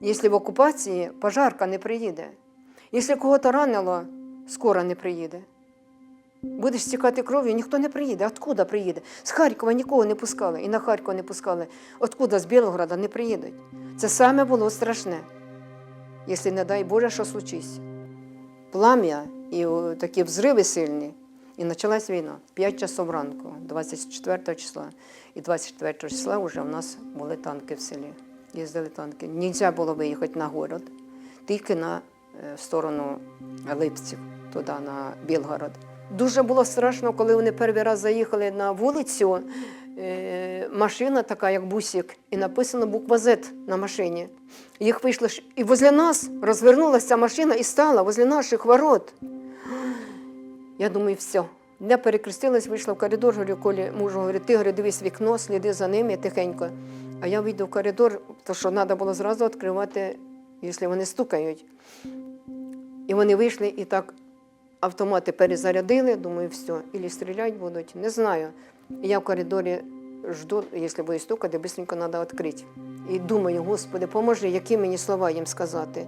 Якщо в окупації пожарка не приїде. Якщо кого-то ранило, скоро не приїде. Будеш стікати кров'ю, ніхто не приїде. Откуда приїде? З Харкова нікого не пускали, і на Харкова не пускали. Откуда з Білограда не приїдуть. Це саме було страшне, якщо, не дай Боже, що случись. Плам'я і такі взриви сильні. І почалась війна. 5 часов ранку, 24 числа. І 24 числа вже в нас були танки в селі. Їздили танки. Нельзя було виїхати на город, тільки на е, сторону Липців, туди, на Білгород. Дуже було страшно, коли вони перший раз заїхали на вулицю. е, Машина така, як бусик, і написано буква Z на машині. Їх вийшло, і возле нас розвернулася машина і стала возле наших ворот. Я думаю, все. Я перекрестилась, вийшла в коридор, говорю, Колі, мужу, говорю, ти говорю, дивись вікно, сліди за ним, я тихенько. А я вийду в коридор, то що треба було зразу відкривати, якщо вони стукають. І вони вийшли і так автомати перезарядили, думаю, все, і стріляти будуть, не знаю. Я в коридорі жду, якщо буде стукати, швидко треба відкрити. І думаю, Господи, поможи, які мені слова їм сказати.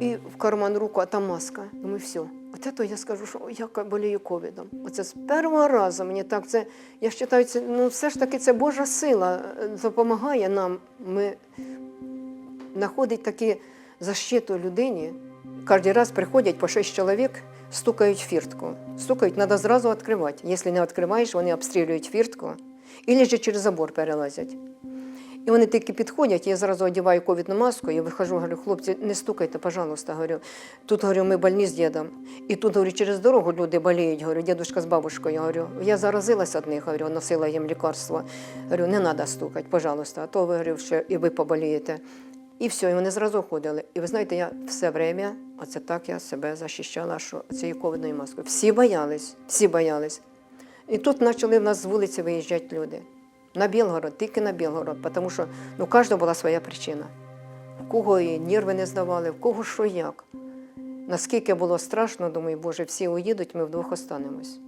І в карман руку, а там маска. Думаю, все. От це я скажу, що я болію ковідом. Оце з першого разу мені так це. Я вважаю, це ну все ж таки це Божа сила е, допомагає нам. Ми знаходить такі защиту людині. Кожен раз приходять по шість чоловік, стукають фіртку. Стукають, треба зразу відкривати. Якщо не відкриваєш, вони обстрілюють фіртку і ж через забор перелазять. І вони тільки підходять, я зразу одягаю ковідну маску, я вихожу, говорю, хлопці, не стукайте, пожалуйста. Говорю. Тут говорю, ми больні з дідом. І тут говорю, через дорогу люди боліють. Говорю, дідушка з бабушкою. Говорю, я заразилась від них, говорю, носила їм лікарство. Говорю, не треба стукати, пожалуйста, а то ви говорю, ще і ви поболієте. І все, і вони зразу ходили. І ви знаєте, я все время, оце так я себе захищала, що цією ковідною маскою. Всі боялись, всі боялись. І тут почали в нас з вулиці виїжджати люди. На Білгород, тільки на Білгород, тому що ну, кожного була своя причина. В кого і нерви не здавали, в кого що як. Наскільки було страшно, думаю, Боже, всі уїдуть, ми вдвох останемось.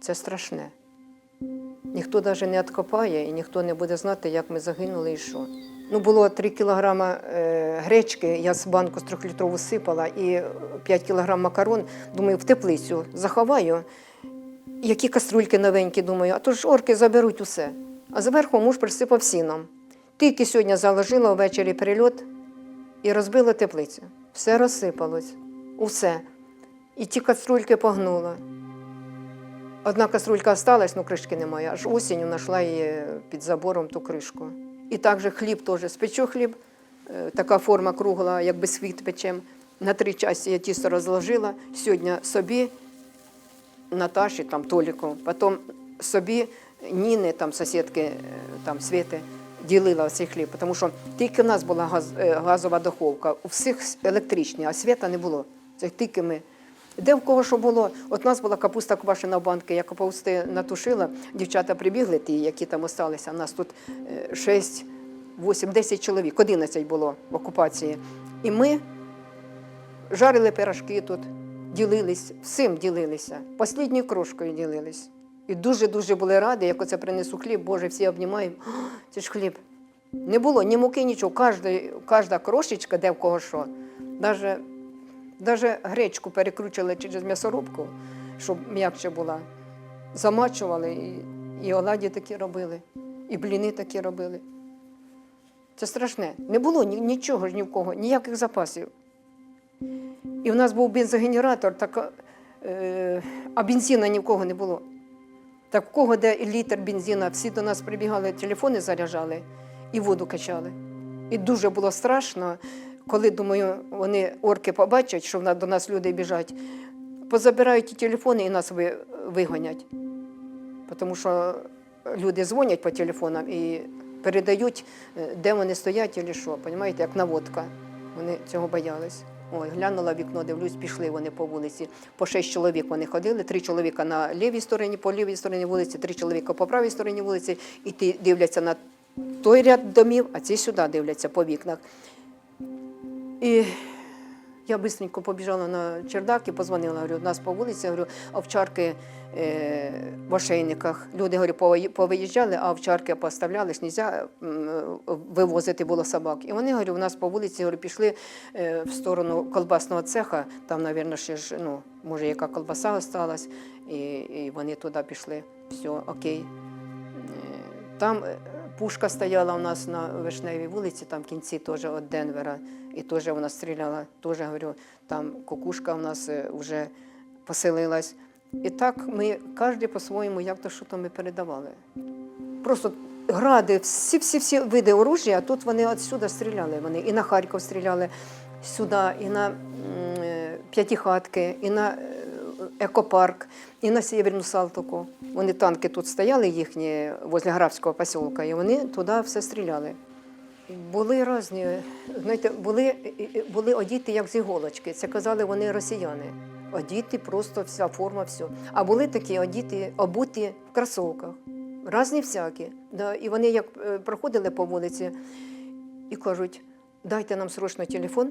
Це страшне. Ніхто навіть не відкопає і ніхто не буде знати, як ми загинули і що. Ну, було 3 кілограма е, гречки, я з банку з трьохлітрову сипала і 5 кілограм макарон. Думаю, в теплицю заховаю. Які каструльки новенькі, думаю, а то ж орки заберуть усе. А зверху муж присипав сіном. Тільки сьогодні заложила ввечері прильот і розбила теплицю. Все розсипалось, усе. І ті каструльки погнула. Одна каструлька осталась, ну кришки немає. Аж осінню знайшла її під забором ту кришку. І також хліб теж. Спечу хліб, е, така форма кругла, як бисквіт печем. На три часі я тісто розложила. Сьогодні собі Наташі, там Толіку, потім собі Ніни, там сусідки, е, там Світи, ділила цей хліб, тому що тільки в нас була газ, е, газова духовка, у всіх електричні, а світа не було. Це тільки ми. Де в кого що було? От у нас була капуста квашена в банки, я капусти натушила, дівчата прибігли, ті, які там осталися. У нас тут 6, 8, 10 чоловік, 11 було в окупації. І ми жарили пирожки тут, ділились, всім ділилися, послідньою крошкою ділились. І дуже-дуже були раді, як оце принесу хліб, Боже, всі обнімаємо. Це ж хліб. Не було ні муки, нічого. Кожна, кожна крошечка, де в кого що. Даже гречку перекручували через м'ясорубку, щоб м'якше була. Замачували і, і оладі такі робили, і бліни такі робили. Це страшне. Не було ні, нічого ж ні в кого, ніяких запасів. І в нас був бензогенератор, так, е, а бензина ні в кого не було. Так в кого де літр бензина, всі до нас прибігали, телефони заряджали і воду качали. І дуже було страшно, коли, думаю, вони орки побачать, що до нас люди біжать, позабирають ті телефони і нас ви- вигонять. Тому що люди дзвонять по телефонам і передають, е, де вони стоять і що, розумієте, як наводка. Вони цього боялись. Ой, глянула вікно, дивлюсь, пішли вони по вулиці. По шість чоловік вони ходили, три чоловіка на лівій стороні, по лівій стороні вулиці, три чоловіка по правій стороні вулиці, і ті дивляться на той ряд домів, а ці сюди дивляться по вікнах. І Я швидко побіжала на чердак і позвонила. Говорю, у нас по вулиці, говорю, овчарки в ошейниках. Люди говорю, повиїжджали, а овчарки поставлялись, нельзя м, вивозити було собак. І вони говорю, у нас по вулиці говорю, пішли е, в сторону колбасного цеха. Там, мабуть, ще ж, ну, може, яка колбаса осталась, і, і вони туди пішли. Все, окей. Е, Там е, пушка стояла у нас на Вишневій вулиці, там в кінці теж від Денвера, і теж вона стріляла. Теж говорю, там кукушка у нас е, вже поселилась. І так ми кожен по-своєму, як то що то ми передавали. Просто гради, всі, всі, всі види оружия, а тут вони отсюди стріляли. Вони і на Харків стріляли сюди, і на е, П'ятихатки, і на е, екопарк, і на Сєвєрну Салтоку. Вони танки тут стояли їхні возле Графського посілка, і вони туди все стріляли. Були різні, знаєте, були, були одіти як з іголочки. Це казали вони росіяни. Одіти, просто вся форма, все. А були такі одіти, обуті в кросовках. Різні всякі. І вони як е, проходили по вулиці і кажуть, дайте нам срочно телефон,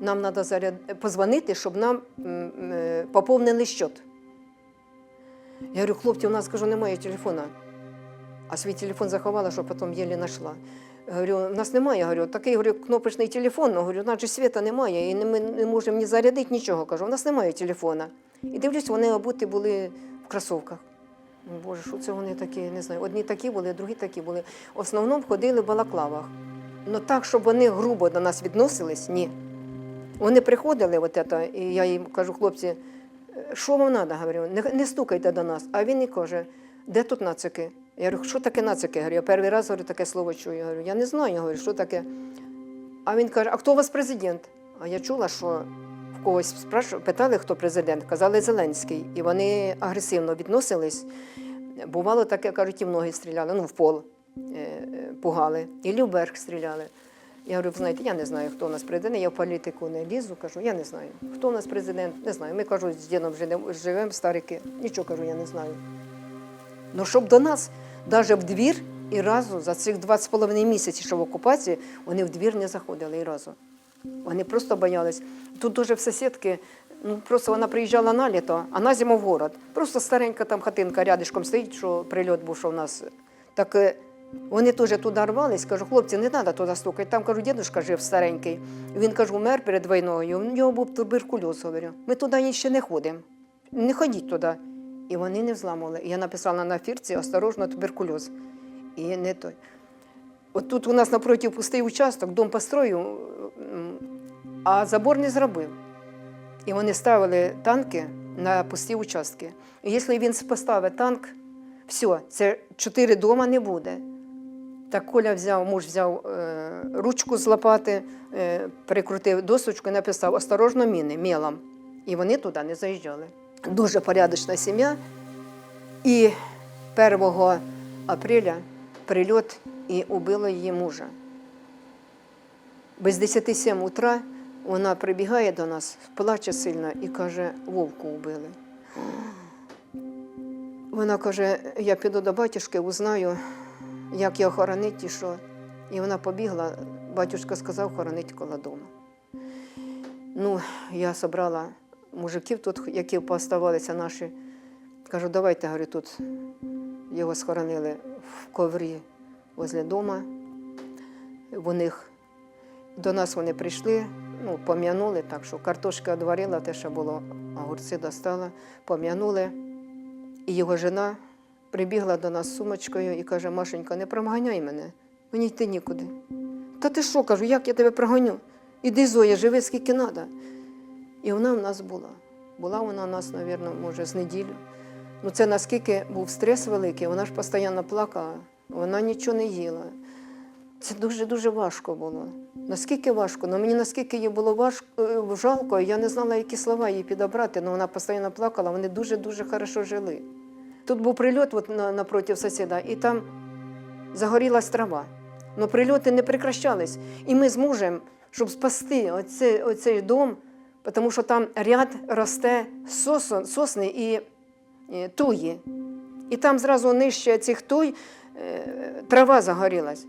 нам треба заряд... позвонити, щоб нам е, поповнили счет. Я говорю, хлопці, у нас кажу, немає телефона. А свій телефон заховала, що потім єлі знайшла. Говорю, у нас немає, говорю, такий говорю, кнопочний телефон, ну, говорю, наче світа немає, і ми не можемо ні зарядити, нічого. Кажу, у нас немає телефона. І дивлюсь, вони обуті були в кросовках. Боже, що це вони такі, не знаю. Одні такі були, другі такі були. В основному ходили в балаклавах. Ну так, щоб вони грубо до нас відносились, ні. Вони приходили, от это, і я їм кажу, хлопці, «Е, що вам треба? Говорю, не, не стукайте до нас. А він і каже, де тут нацики? Я говорю, що таке нацики? Говорю, я перший раз говорю, таке слово чую. Я говорю, я не знаю, я говорю, що таке. А він каже, а хто у вас президент? А я чула, що в когось питали, хто президент, казали Зеленський. І вони агресивно відносились. Бувало таке, кажуть, і в ноги стріляли, ну, в пол е, е, пугали. І вверх стріляли. Я говорю, знаєте, я не знаю, хто у нас президент. Я в політику не лізу, кажу, я не знаю. Хто у нас президент, не знаю. Ми кажу, з дідом живемо, живемо старики. Нічого кажу, я не знаю. Ну, щоб до нас, навіть в двір, і разу за цих два з половиною місяці, що в окупації, вони в двір не заходили і разу. Вони просто боялись. Тут дуже в сусідки, ну просто вона приїжджала на літо, а на зиму в город. Просто старенька там хатинка рядишком стоїть, що прильот був, що в нас. Так е, вони теж туди рвались, кажу, хлопці, не треба туди стукати. Там кажу, дідусь жив старенький. Він кажу, умер перед війною. У нього був туберкульоз, говорю. Ми туди ще не ходимо. Не ходіть туди. І вони не взламували. Я написала на фірці осторожно, туберкульоз. І не той. От тут у нас напроти пустий участок, дом построїв, м, а забор не зробив. І вони ставили танки на пусті участки. І якщо він поставить танк, все, це чотири дома не буде. Так Коля взяв, муж взяв е, ручку з лопати, е, прикрутив досочку і написав осторожно міни мелом. І вони туди не заїжджали. Дуже порядочна сім'я. І 1 апреля прильот і убило її мужа. Без 10 7 утра вона прибігає до нас, плаче сильно і каже, вовку вбили. Вона каже, я піду до батюшки, узнаю, як його хоронити і що. І вона побігла, батюшка сказав, хоронить коло дому. Ну, я зібрала мужиків тут, які поставалися наші. Кажу, давайте, говорю, тут його схоронили в коврі возле дома. У них до нас вони прийшли, ну, пом'янули, так що картошки одварила, те, що було, огурці достала, пом'янули. І його жена прибігла до нас з сумочкою і каже: Машенька, не промганяй мене, мені йти нікуди. Та ти що, кажу, як я тебе прогоню? Іди, Зоя, живи скільки треба. І вона в нас була. Була вона у нас, мабуть, може, з неділю. Ну, це наскільки був стрес великий, вона ж постійно плакала, вона нічого не їла. Це дуже-дуже важко було. Наскільки важко? Ну мені наскільки їй було важко, е, жалко, я не знала, які слова їй підобрати, але вона постійно плакала, вони дуже-дуже хорошо жили. Тут був прильот от, напроти сусіда, і там загорілась трава. але прильоти не прекращались. І ми з мужем, щоб спасти оцей, оцей дом, тому що там ряд росте сосон, сосни і, і туї. І там зразу нижче цих туй е, трава загорілась.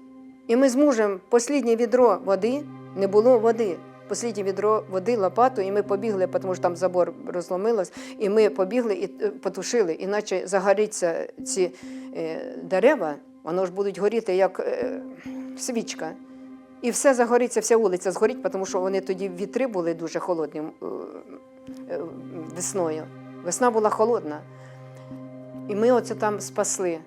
І ми з мужем останнє відро води, не було води. Посліднє відро води, лопату, і ми побігли, тому що там забор розломилось, і ми побігли і е, потушили, іначе загоріться ці дерева, воно ж будуть горіти як свічка. І все загориться, вся вулиця згорить, тому що вони тоді вітри були дуже холодні е, е, весною. Весна була холодна. І ми оце там спасли.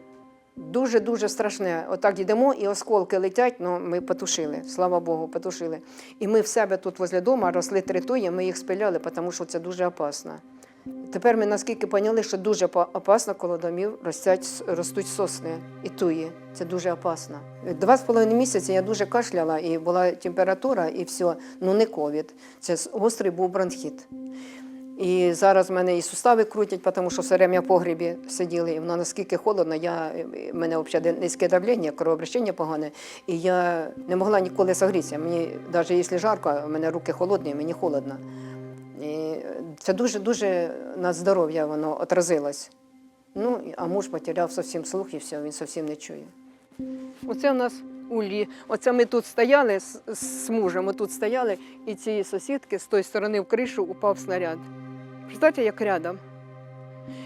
Дуже-дуже страшне. Отак йдемо, і осколки летять, ну ми потушили, слава Богу, потушили. І ми в себе тут возле дому росли три туї, ми їх спиляли, тому що це дуже опасно. Тепер ми наскільки поняли, що дуже опасно коло домів ростять, ростуть сосни і туї. Це дуже опасно. Два з половиною місяці я дуже кашляла, і була температура, і все. Ну не ковід. Це гострий був бронхіт. І зараз в мене і сустави крутять, тому що все время в погрібі сиділи. І воно наскільки холодно, я, в мене взагалі низьке давлення, кровообращення погане. І я не могла ніколи согрітися. Мені, навіть якщо жарко, у мене руки холодні, мені холодно. І це дуже-дуже на здоров'я воно отразилось. Ну, а муж потеряв зовсім слух і все, він зовсім не чує. Оце у нас улі. Оце ми тут стояли з, з мужем, тут стояли, і цієї сусідки з тої сторони в кришу упав снаряд. Представте, як рядом.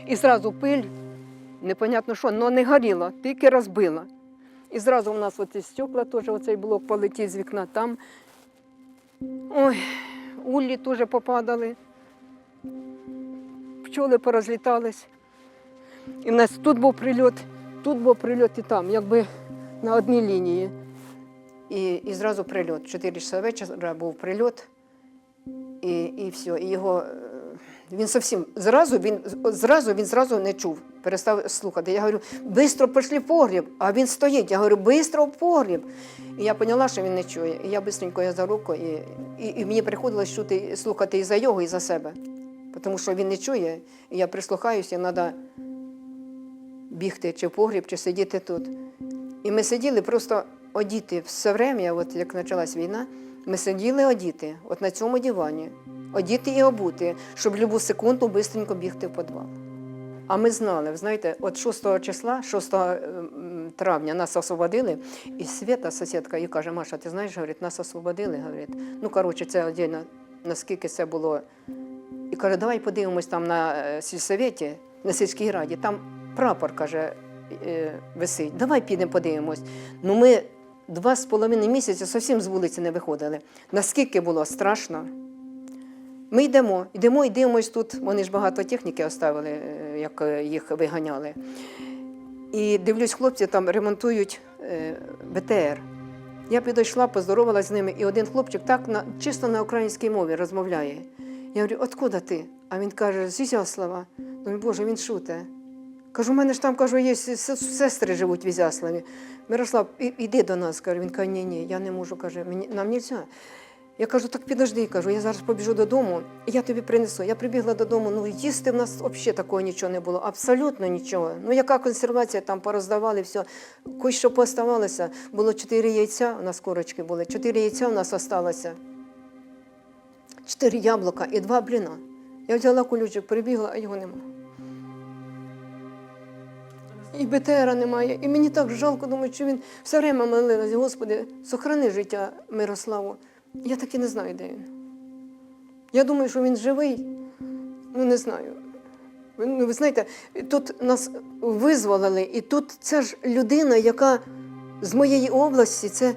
І зразу пиль, непонятно що, але не горіла, тільки розбила. І зразу у нас оці стекла теж, оцей блок полетів з вікна там. Ой, улі теж попадали. Пчоли порозлітались. І в нас тут був прильот, тут був прильот і там, якби на одній лінії. І, і зразу прильот. Чотири часа вечора був прильот, і, і все. І його е, він зовсім зразу він зразу він зразу не чув, перестав слухати. Я говорю, швидко пішли в погріб, а він стоїть. Я говорю, швидко в погріб. І я поняла, що він не чує. І я швидко я за руку, і, і, і мені приходилось чути, слухати і за його, і за себе. Тому що він не чує, і я прислухаюся, треба бігти чи в погріб, чи сидіти тут. І ми сиділи просто одіти все время, от як почалась війна, ми сиділи одіти, от на цьому дивані, одіти і обути, щоб любу секунду швидко бігти в підвал. А ми знали, ви знаєте, от 6 числа, 6 травня нас освободили, і Свята, сусідка, і каже, Маша, ти знаєш, говорить, нас освободили. Говорить. Ну, коротше, це отдельно, наскільки це було. І каже, давай подивимось там на е, сільсоветі, на сільській раді, там прапор, каже, е, висить. Давай підемо подивимось. Ну ми два з половиною місяці зовсім з вулиці не виходили. Наскільки було страшно. Ми йдемо, йдемо і дивимось тут. Вони ж багато техніки оставили, е, як е, їх виганяли. І дивлюсь, хлопці там ремонтують е, БТР. Я підійшла, поздоровалася з ними, і один хлопчик так на, чисто на українській мові розмовляє. Я говорю, откуда ти? А він каже, з Ізяслава. Думаю, Боже, він шуте. Кажу, у мене ж там кажу, є сестри живуть в Ізяславі. Мирослав, іди до нас. Каже. Він каже, ні, ні, я не можу, каже, мені, нам не можна. Я кажу, так підожди, кажу, я зараз побіжу додому, і я тобі принесу. Я прибігла додому, ну їсти в нас взагалі такого нічого не було, абсолютно нічого. Ну яка консервація, там пороздавали, все. Кось що поставалося, було чотири яйця, у нас корочки були, чотири яйця у нас залишилося, чотири яблука і два бліна. Я взяла кулючок, прибігла, а його нема. І БТРа немає. І мені так жалко, думаю, що він все время молилась, Господи, сохрани життя Мирославу. Я так і не знаю, де він. Я думаю, що він живий. Ну, не знаю. Ну, ви знаєте, тут нас визволили, і тут це ж людина, яка з моєї області, це,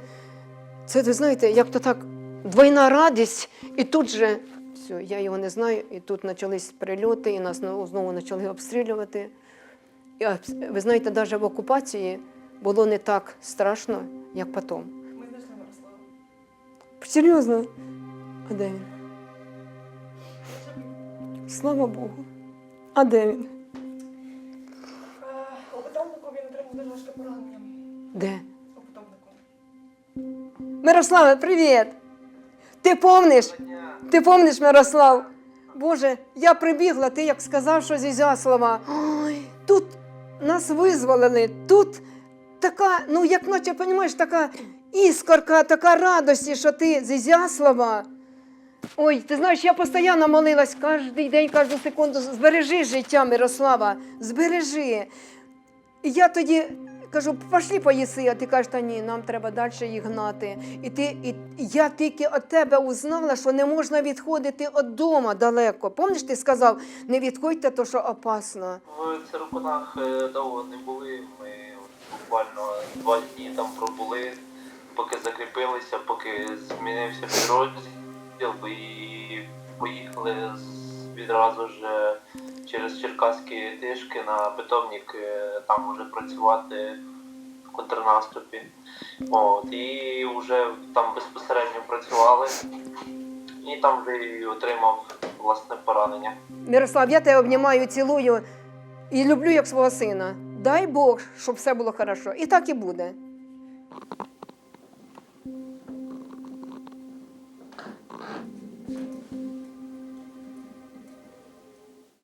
це ви знаєте, як то так, двойна радість, і тут же все, я його не знаю, і тут почались прильоти, і нас знову, почали обстрілювати. І, ви знаєте, навіть в окупації було не так страшно, як потім. Мирослава. Серйозно? А де він? Слава Богу. А де він? У питомнику він отримав дуже важке поранення. Де? У питомнику. Мирославе, привіт! Ти помниш? Ти помниш, Мирослав? Боже, я прибігла, ти як сказав, що з Ізяслава. Ой, тут нас визволили, тут така, ну як наче, розумієш, така іскорка, така радості, що ти з Ізяслава. Ой, ти знаєш, я постійно молилась кожен день, кожну секунду. Збережи життя Мирослава, збережи. І я тоді кажу, пошли поїси, а ти кажеш, та ні, нам треба далі їх гнати. І, ти, і я тільки від тебе узнала, що не можна відходити від дому далеко. Пам'ятаєш, ти сказав, не відходьте, то що опасно. В Циркунах е, довго не були. Ми буквально два дні там пробули, поки закріпилися, поки змінився підрозділ і поїхали відразу ж через Черкаські тишки на питомник е, там вже працювати в контрнаступі. От, і вже там безпосередньо працювали. І там вже і отримав власне поранення. Мирослав, я тебе обнімаю, цілую і люблю як свого сина. Дай Бог, щоб все було хорошо. І так і буде.